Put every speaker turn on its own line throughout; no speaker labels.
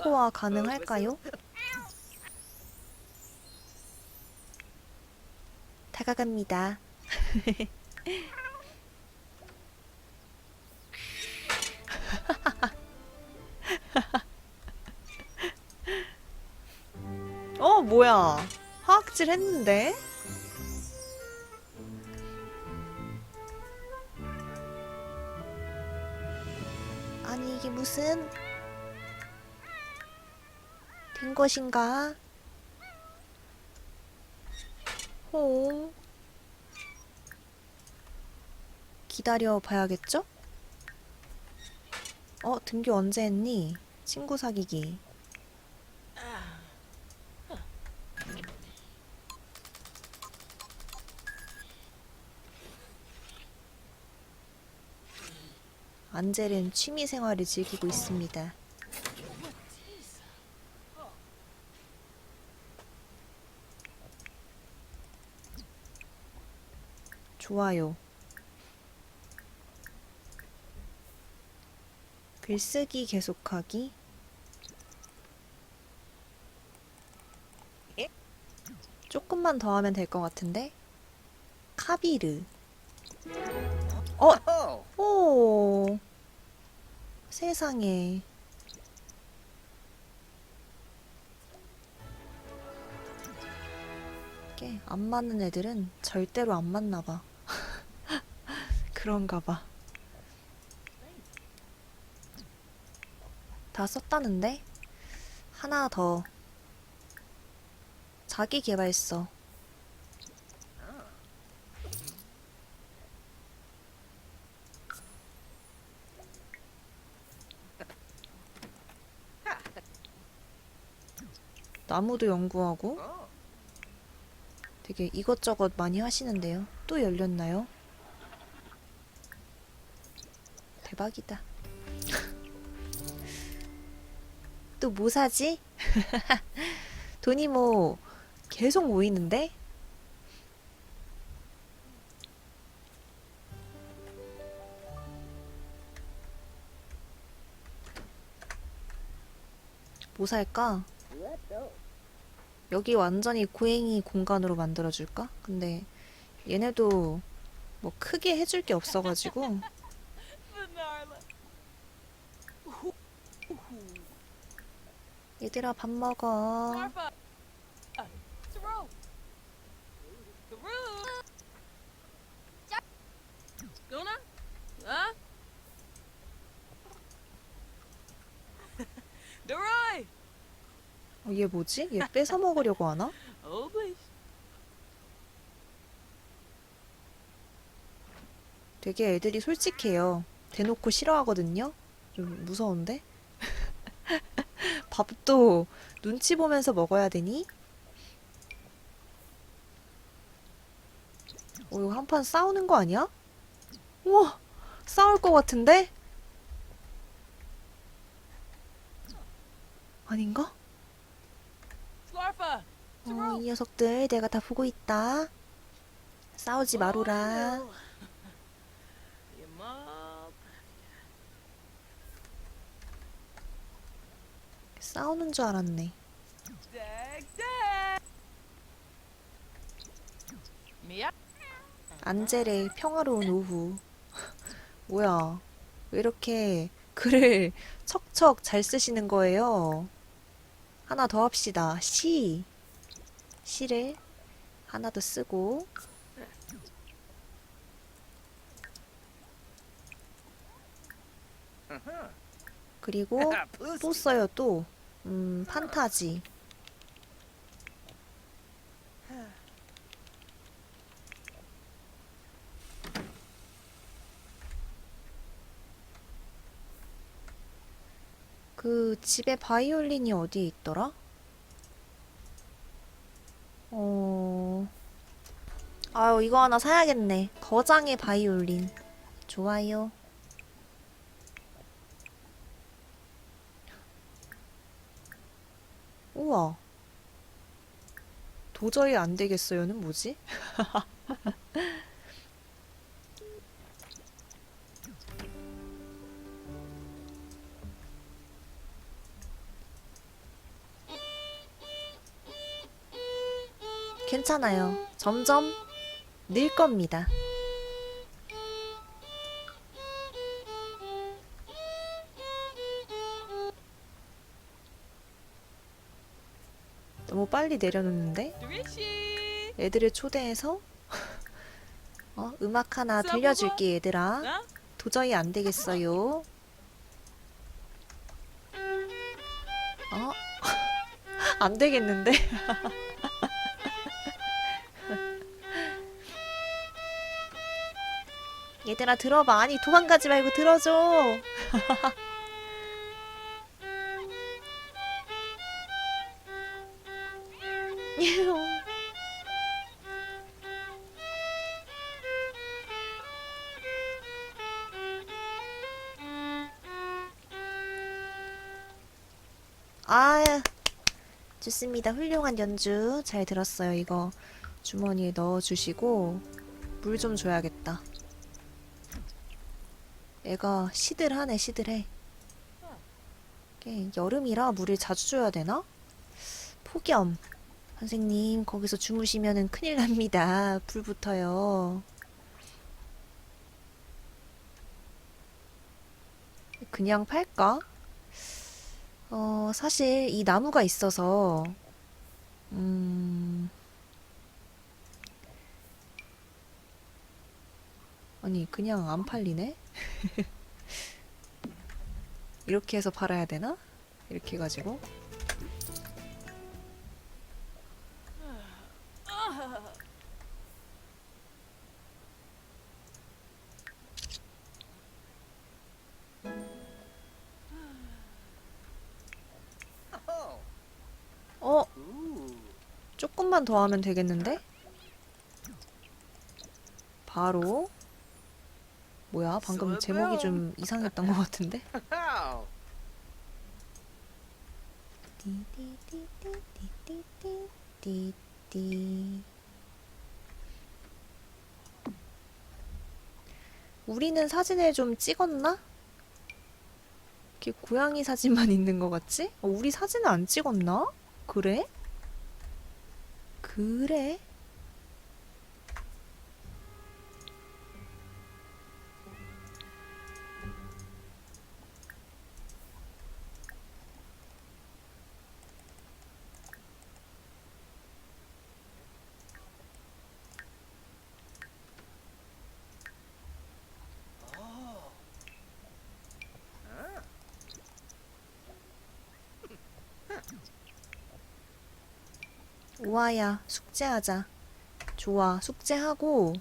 코코아 가능할까요? 다가갑니다. 어, 뭐야. 화학질 했는데? 아니, 이게 무슨 된 것인가? 호. 기다려 봐야겠죠? 어, 등교 언제 했니? 친구 사귀기. 안젤은 취미 생활을 즐기고 있습니다. 좋아요. 글쓰기 계속하기. 조금만 더 하면 될 것 같은데? 카비르. 어? 오. 세상에. 안 맞는 애들은 절대로 안 맞나 봐. 그런가 봐. 다 썼다는데? 하나 더. 자기 개발서. 나무도 연구하고 되게 이것저것 많이 하시는데요. 또 열렸나요? 대박이다. 또 뭐 사지? 돈이 뭐 계속 모이는데? 뭐 살까? 여기 완전히 고행이 공간으로 만들어줄까? 근데 얘네도 뭐 크게 해줄 게 없어가지고 얘들아 밥 먹어?
Huh? Deroy!
어, 얘 뭐지? 얘 뺏어 먹으려고 하나?
Oh.
되게 애들이 솔직해요 대놓고 싫어하거든요 좀 무서운데? 밥도 눈치 보면서 먹어야 되니? 어, 이거 한 판 싸우는 거 아니야? 우와, 싸울 것 같은데? 아닌가? 어! 이 녀석들 내가 다 보고 있다. 싸우지 마로라. 싸우는 줄 알았네. 안젤의 평화로운 오후. 뭐야? 왜 이렇게 글을 척척 잘 쓰시는 거예요? 하나 더 합시다. 시. 시를 하나 더 쓰고. 그리고 또 써요, 또. 음, 판타지. 그 집에 바이올린이 어디에 있더라? 어... 아유, 이거 하나 사야겠네. 거장의 바이올린. 좋아요. 우와. 도저히 안 되겠어요는 뭐지? 괜찮아요. 점점 늘 겁니다. 빨리 내려놓는데? 애들을 초대해서 어, 음악 하나 들려줄게 얘들아. 도저히 안 되겠어요. 어? 안 되겠는데? 얘들아 들어봐. 아니 도망가지 말고 들어줘. 아, 좋습니다. 훌륭한 연주 잘 들었어요. 이거 주머니에 넣어주시고 물 좀 줘야겠다. 애가 시들하네, 시들해. 여름이라 물을 자주 줘야 되나? 폭염. 선생님, 거기서 주무시면은 큰일 납니다. 불 붙어요. 그냥 팔까? 어, 사실 이 나무가 있어서, 음, 아니, 그냥 안 팔리네? 이렇게 해서 팔아야 되나? 이렇게 해가지고. 조금만 더 하면 되겠는데? 바로 뭐야 방금 제목이 좀 이상했던 것 같은데? 우리는 사진을 좀 찍었나? 이렇게 고양이 사진만 있는 것 같지? 어, 우리 사진을 안 찍었나? 그래? 그래? 우아야, 숙제하자. 좋아, 숙제하고.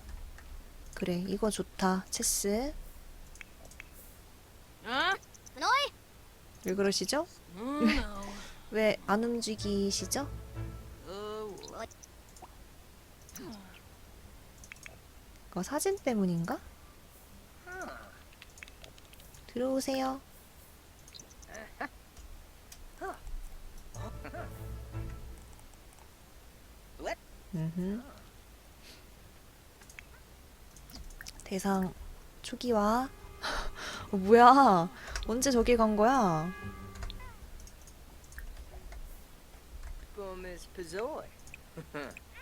그래, 이거 좋다. 체스.
Huh?
왜 그러시죠?
Oh no.
왜안 움직이시죠?
Oh.
이거 사진 때문인가?
Huh.
들어오세요. 음흠. 대상 초기화. 어, 뭐야? 언제 저기 간 거야?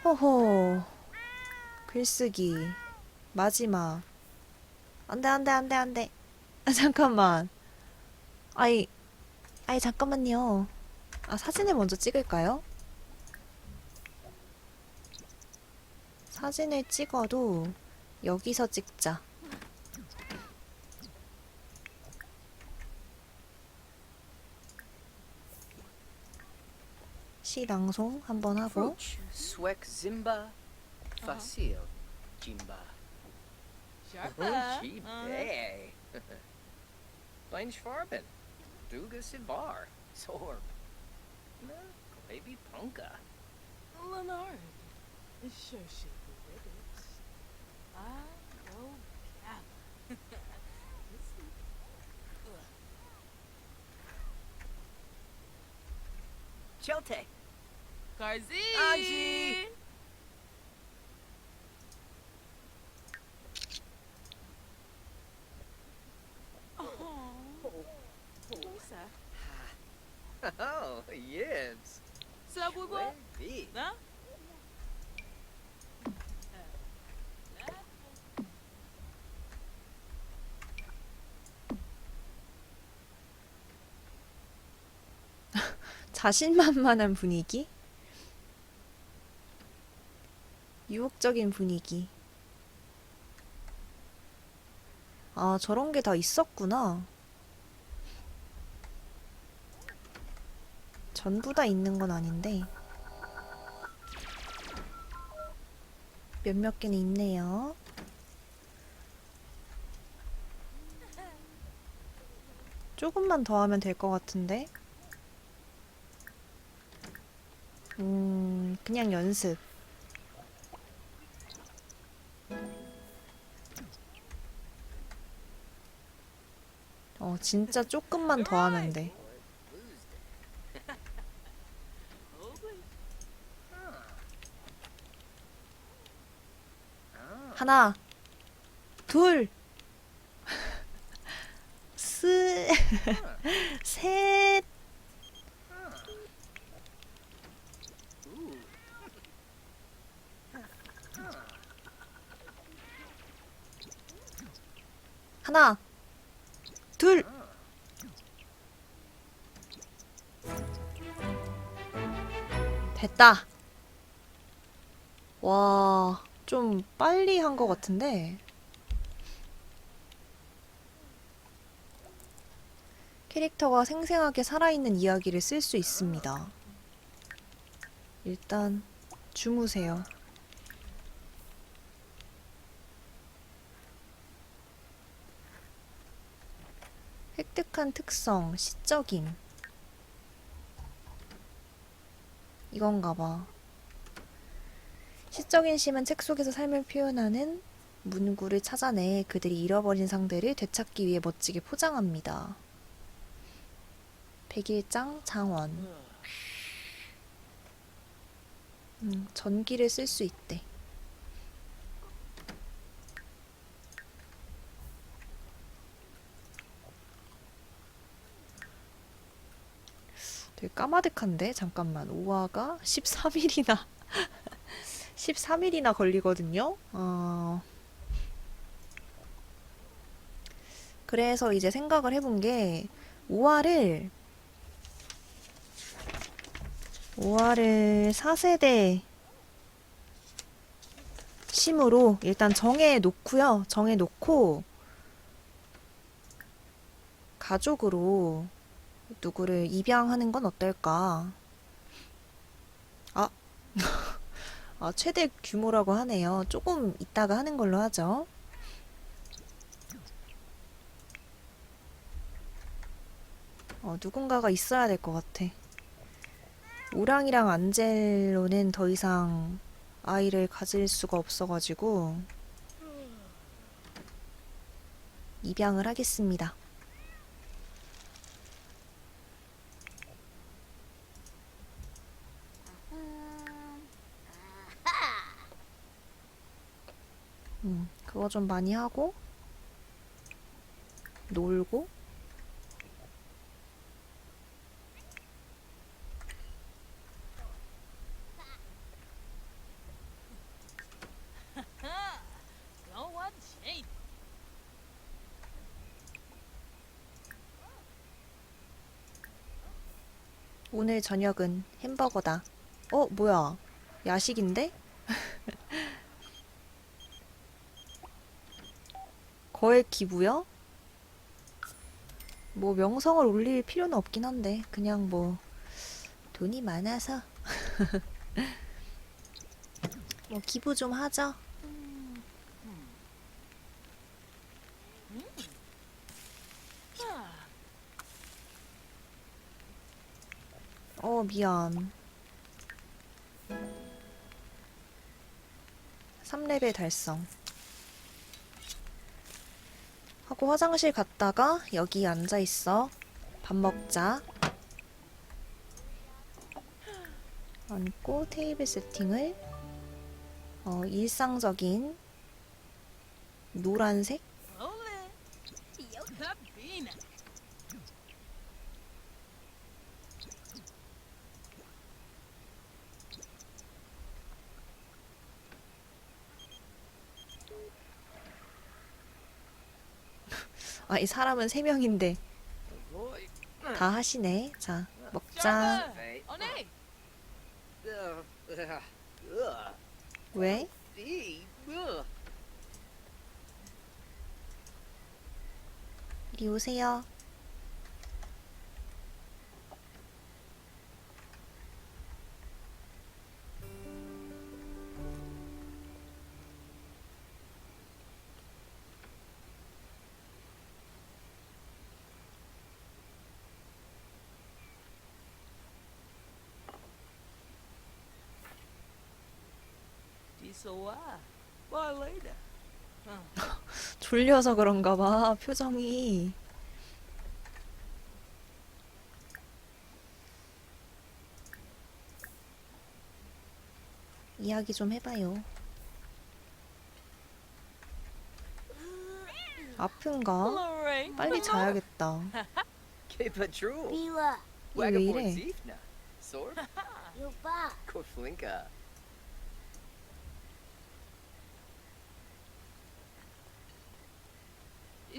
호호. 글쓰기. 마지막. 안 돼, 안 돼, 안 돼, 안 돼. 아, 잠깐만. 아이, 아이, 잠깐만요. 아, 사진을 먼저 찍을까요? 사진을 찍어도 여기서 찍자. 시낭송 한번 하고
스웩 짐바 파시오 짐바 샤파 집에 Blanche Farben Duga Sivar Sorb Baby Punka
Leonard Shoshi
Chelte.
Garzi.
Angie.
자신만만한 분위기? 유혹적인 분위기. 아, 저런 게 다 있었구나. 전부 다 있는 건 아닌데. 몇몇 개는 있네요. 조금만 더 하면 될 것 같은데. 음, 그냥 연습. 어, 진짜 조금만 더 하면 돼. 하나, 둘, 스, 셋, 하나, 둘. 됐다. 와, 좀 빨리 한 것 같은데. 캐릭터가 생생하게 살아있는 이야기를 쓸 수 있습니다. 일단, 주무세요. 획득한 특성, 시적임. 이건가 봐. 시적인 심은 책 속에서 삶을 표현하는 문구를 찾아내 그들이 잃어버린 상대를 되찾기 위해 멋지게 포장합니다. 백일장 장원. 음, 전기를 쓸 수 있대. 까마득한데? 잠깐만. 5화가 13일이나 13일이나 걸리거든요. 어... 그래서 이제 생각을 해본 게 5화를 5화를 4세대 심으로 일단 정해 놓고요. 정해 놓고 가족으로 누구를 입양하는 건 어떨까? 아, 아, 최대 규모라고 하네요. 조금 이따가 하는 걸로 하죠. 어, 누군가가 있어야 될 것 같아. 우랑이랑 안젤로는 더 이상 아이를 가질 수가 없어가지고 입양을 하겠습니다. 음, 그거 좀 많이 하고 놀고. 오늘 저녁은 햄버거다. 어, 뭐야? 야식인데? 거액 기부요? 뭐 명성을 올릴 필요는 없긴 한데 그냥 뭐 돈이 많아서 뭐 기부 좀 하죠. 어, 미안. 3레벨 달성. 하고 화장실 갔다가 여기 앉아 있어. 밥 먹자. 앉고 테이블 세팅을 어, 일상적인 노란색 아, 이 사람은 세 명인데 다 하시네. 자, 먹자. 왜? 이리 오세요. 졸려서 그런가 봐. 표정이. 이야기 좀 해봐요. 아픈가? 빨리 자야겠다.
Que
왜 이래?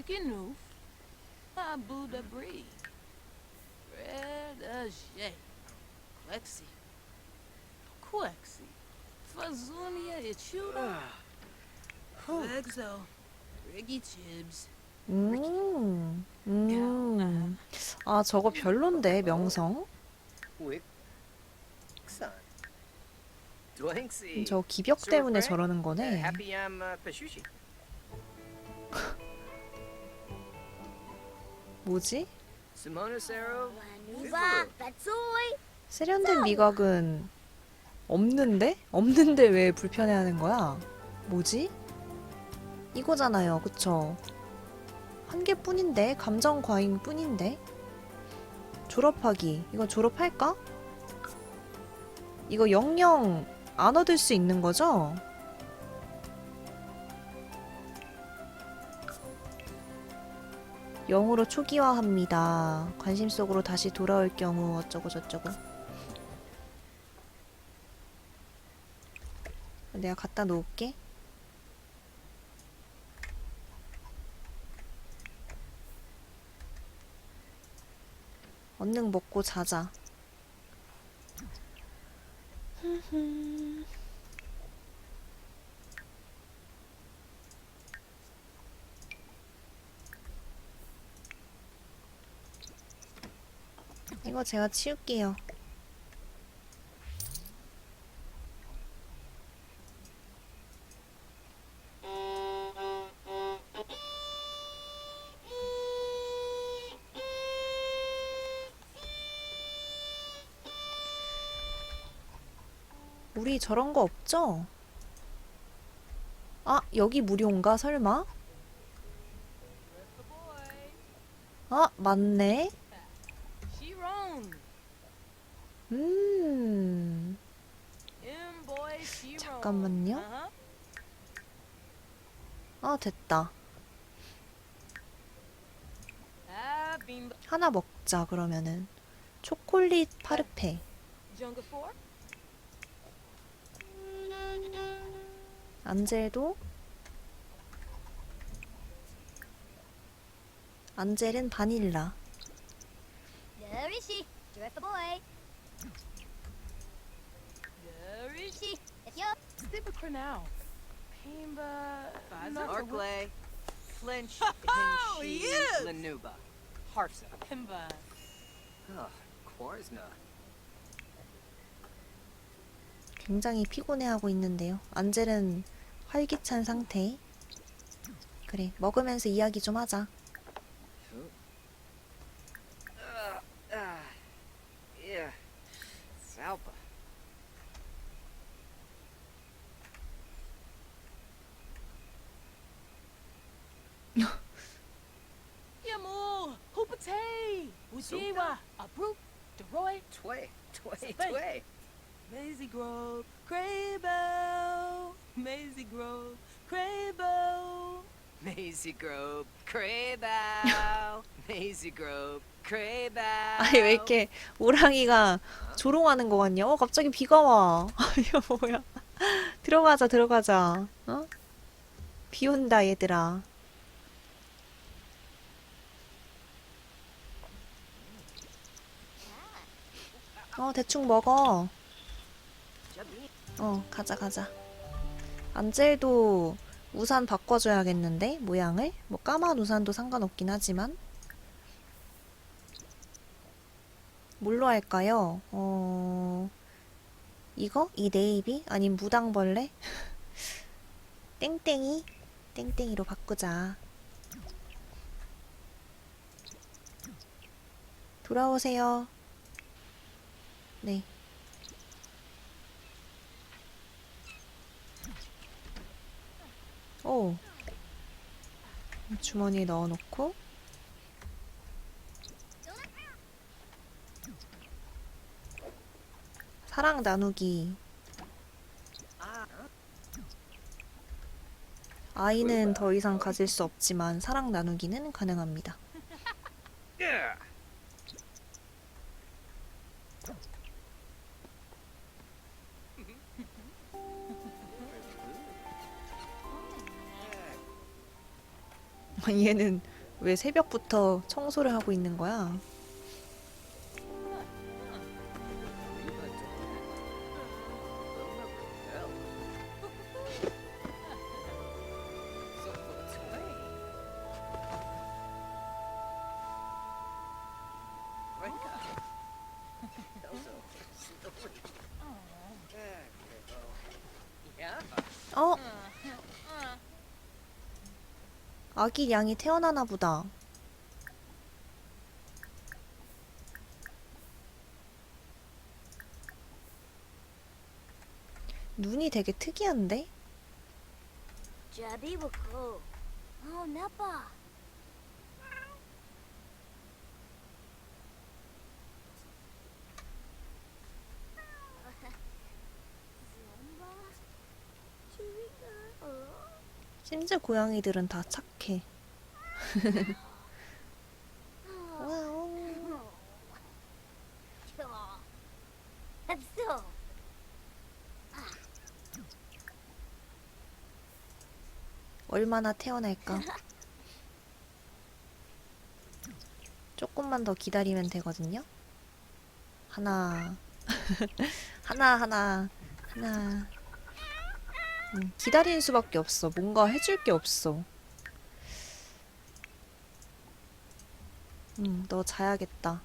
Your ba.
Koflinka.
Ikinoof. Abu Dabri. Red as Shay. Quexi. Quexi. Fazunia Ichuda. Exo. Riggy Chibs.
음, 음. 아, 저거 별론데, 명성. 저 기벽 때문에 저러는 거네. 뭐지? 세련된 미각은 없는데? 없는데 왜 불편해하는 거야? 뭐지? 이거잖아요, 그쵸? 한 개뿐인데 감정 과잉 뿐인데 졸업하기 이거 졸업할까? 이거 영영 안 얻을 수 있는 거죠? 영으로 초기화합니다. 관심 속으로 다시 돌아올 경우 어쩌고 저쩌고. 내가 갖다 놓을게. 얼른 먹고 자자. 이거 제가 치울게요. 우리 저런 거 없죠? 아, 여기 무료인가, 설마? 아, 맞네. 음. 잠깐만요.
Uh-huh.
아, 됐다. 하나 먹자, 그러면은. 초콜릿 파르페. 안젤도 안젤은 바닐라.
Flinch.
Oh,
Hinchi.
yes.
Lanuba. Harsa.
Pimba.
Oh.
굉장히 피곤해하고 있는데요. 안젤은 활기찬 상태. 그래, 먹으면서 이야기 좀 하자.
Tway.
Say.
Tway.
Maisie Grove. Crabo. Maisie Grove. Crabo.
Maisie Grove. Craybow. Maisie Grove. Craybow.
아니, 왜 이렇게 오랑이가 조롱하는 거 같냐? 어, 갑자기 비가 와. 이거 뭐야. 들어가자, 들어가자. 어? 비 온다, 얘들아. 어, 대충 먹어. 어, 가자, 가자. 안젤도 우산 바꿔줘야겠는데? 모양을? 뭐 까만 우산도 상관없긴 하지만. 뭘로 할까요? 어, 이거? 이 네이비? 아님 무당벌레? 땡땡이? 땡땡이로 바꾸자. 돌아오세요. 네. 오. 주머니에 넣어놓고. 사랑 나누기. 아이는 더 이상 가질 수 없지만 사랑 나누기는 가능합니다. 얘는 왜 새벽부터 청소를 하고 있는 거야? 아기 양이 태어나나 보다. 눈이 되게 특이한데?
Oh. Chewinga. Oh.
심지어 고양이들은 다 착해. 얼마나 태어날까? 조금만 더 기다리면 되거든요. 하나, 하나, 하나, 하나. 음, 기다리는 수밖에 없어. 뭔가 해줄 게 없어. 음, 너 자야겠다.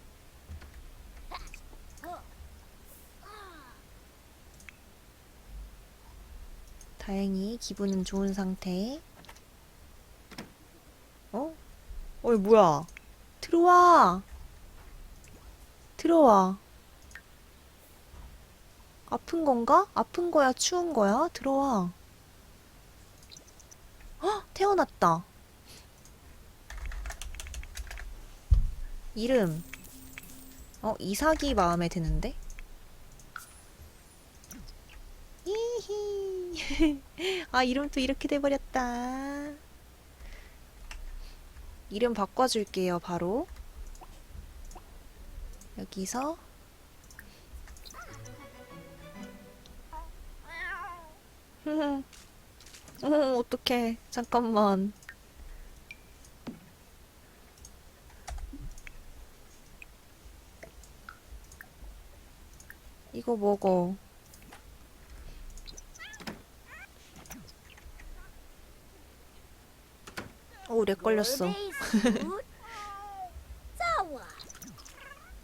다행히 기분은 좋은 상태. 어? 어이, 뭐야. 들어와. 들어와. 아픈 건가? 아픈 거야? 추운 거야? 들어와. 헉! 태어났다. 이름. 어, 이삭이 마음에 드는데? 히히. 아, 이름도 이렇게 돼버렸다. 이름 바꿔줄게요, 바로. 여기서. 어, 어떡해. 잠깐만. 이거 먹어. 오, 렉 걸렸어.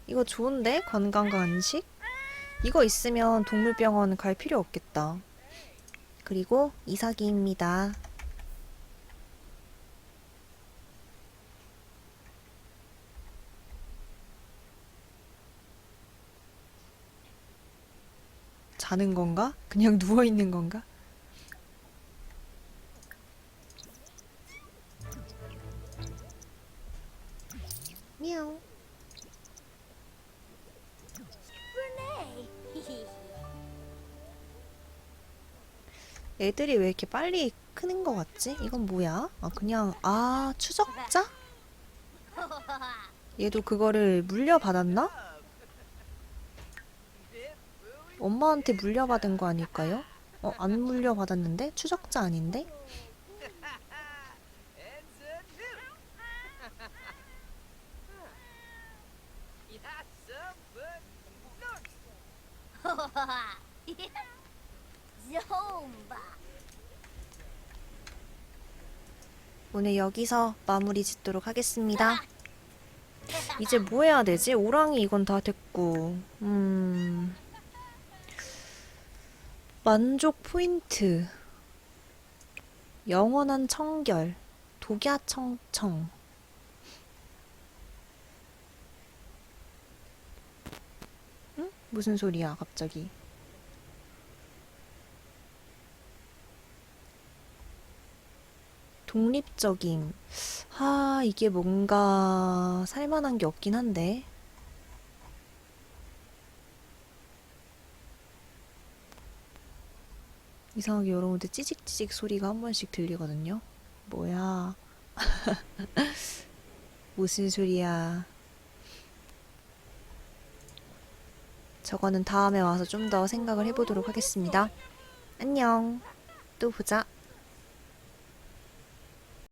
이거 좋은데? 건강 간식? 이거 있으면 동물병원 갈 필요 없겠다. 그리고 이삭이입니다. 자는 건가? 그냥 누워 있는 건가? 애들이 왜 이렇게 빨리 크는 것 같지? 이건 뭐야? 아, 그냥, 아, 추적자? 얘도 그거를 물려받았나? 엄마한테 물려받은 거 아닐까요? 어, 안 물려받았는데? 추적자 아닌데?
Boomba.
오늘 여기서 마무리 짓도록 하겠습니다. 이제 뭐 해야 되지? 오랑이 이건 다 됐고, 음. 만족 포인트. 영원한 청결. 독야청청. 응? 무슨 소리야, 갑자기. 독립적인. 아, 이게 뭔가 살만한 게 없긴 한데. 이상하게 여러분들 찌직찌직 소리가 한 번씩 들리거든요. 뭐야? 무슨 소리야? 저거는 다음에 와서 좀 더 생각을 해보도록 하겠습니다. 안녕. 또 보자.